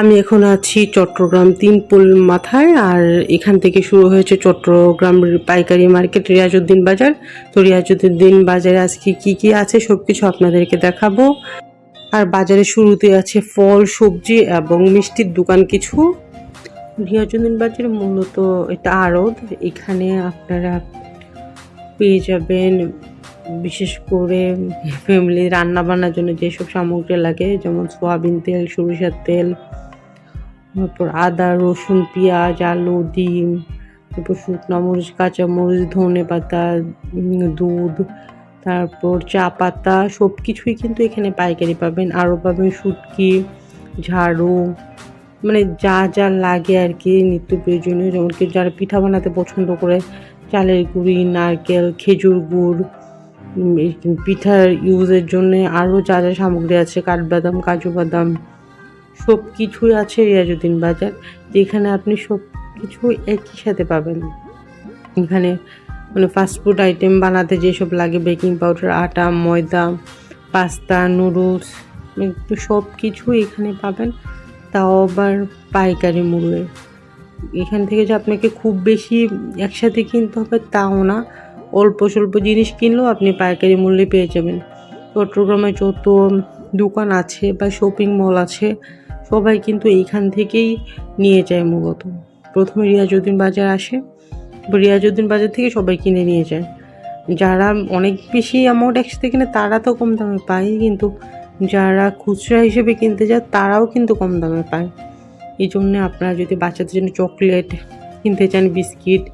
আমি এখন আছি চট্টগ্রাম তিন পুল মাথায়, আর এখান থেকে শুরু হয়েছে চট্টগ্রাম পাইকারি মার্কেট, রিয়াজউদ্দিন বাজার। তো রিয়াজউদ্দিন বাজারে আজকে কি কি আছে সব কিছু আপনাদেরকে দেখাবো। আর বাজারের শুরুতে আছে ফল, সবজি এবং মিষ্টির দোকান কিছু। রিয়াজউদ্দিন বাজারে মূলত এটা আড়ত। এখানে আপনারা পেয়ে যাবেন বিশেষ করে ফ্যামিলি রান্না বান্নার জন্য যেসব সামগ্রী লাগে, যেমন সোয়াবিন তেল, সরিষার তেল, তারপর আদা, রসুন, পেঁয়াজ, আলু, ডিম, তারপর শুকনো মরিচ, কাঁচা মরিচ, ধনে পাতা দুধ, তারপর চা পাতা সব কিছুই কিন্তু এখানে পাইকারি পাবেন। আরও পাবেন শুটকি, ঝাড়ু মানে যা যা লাগে আর কি নিত্য প্রয়োজনীয়। যেমন কি যারা পিঠা বানাতে পছন্দ করে, চালের গুঁড়ি, নারকেল, খেজুর গুড় পিঠার ইউজের জন্য আরও যা যা সামগ্রী আছে, কাঠবাদাম কাজু বাদাম সব কিছুই আছে রিয়াজুদ্দিন বাজার। যেখানে আপনি সব কিছু একই সাথে পাবেন। এখানে মানে ফাস্টফুড আইটেম বানাতে যেসব লাগে বেকিং পাউডার আটা, ময়দা, পাস্তা নুডলস সব কিছু এখানে পাবেন। তাও আবার পাইকারি মূল্যে। এখান থেকে যে আপনাকে খুব বেশি একসাথে কিনতে হবে তাও না। অল্প স্বল্প জিনিস কিনলেও আপনি পাইকারি মূল্যে পেয়ে যাবেন। চট্টগ্রামে যত দোকান আছে বা শপিং মল আছে, সবাই কিন্তু এইখান থেকেই নিয়ে যায় মূলত। প্রথমে রিয়াজউদ্দিন বাজার আসে রিয়াজউদ্দিন বাজার থেকে সবাই কিনে নিয়ে যায়। যারা অনেক বেশি অ্যামাউন্ট একসাথে কিনে, তারা তো কম দামে পায়, কিন্তু যারা খুচরা হিসেবে কিনতে যায়, তারাও কিন্তু কম দামে পায়। এই জন্য আপনারা যদি বাচ্চাদের জন্য চকলেট কিনতে চান বিস্কিট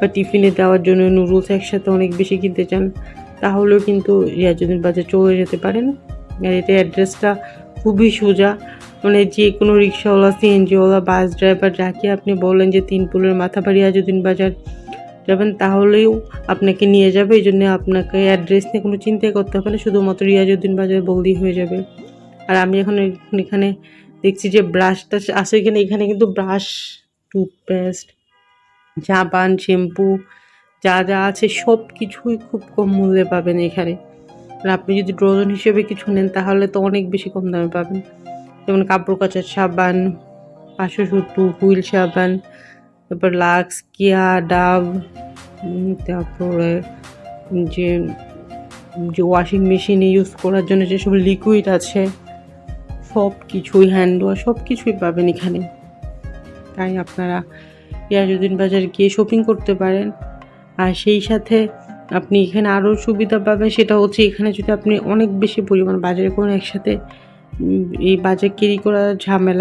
বা টিফিনে দেওয়ার জন্য নুডলস একসাথে অনেক বেশি কিনতে চান, তাহলেও কিন্তু রিয়াজুদ্দিন বাজার চলে যেতে পারেন। আর এটা অ্যাড্রেসটা খুবই সোজা মানে যে কোনো রিক্সাওয়ালা সিএনজিওয়ালা বাস ড্রাইভার যাকে আপনি বলেন যে তিন পুলের মাথা বা রিয়াজুদ্দিন বাজার যাবেন, তাহলেও আপনাকে নিয়ে যাবে। এই জন্য আপনাকে অ্যাড্রেস নিয়ে কোনো চিন্তাই করতে হবে না, শুধুমাত্র রিয়াজুদ্দিন বাজার বললেই হয়ে যাবে। আর আমি এখন এখানে দেখছি যে ব্রাশটা আছে এখানে এখানে কিন্তু ব্রাশ টুথপেস্ট সাবান শ্যাম্পু, যা যা আছে সব কিছুই খুব কম মূল্যে পাবেন এখানে। আর আপনি যদি ডজন হিসেবে কিছু নেন, তাহলে তো অনেক বেশি কম দামে পাবেন। যেমন কাপড় কাচার সাবান, পাঁচশো সত্তর, হুইল সাবান, তারপর লাক্স, কিয়া ডাব তারপরে যে যে ওয়াশিং মেশিনে ইউজ করার জন্য যেসব লিকুইড আছে, সব কিছুই হ্যান্ড ওয়াশ, সব কিছুই পাবেন এখানে। তাই আপনারা রিয়াজুদ্দিন বাজার গিয়ে শপিং করতে পারেন। আর সেই সাথে আপনি এখানে আরও সুবিধা পাবেন, সেটা হচ্ছে এখানে যদি আপনি অনেক বেশি পরিমাণ বাজারে করেন একসাথে এই বাজার কেরি করা ঝামেলা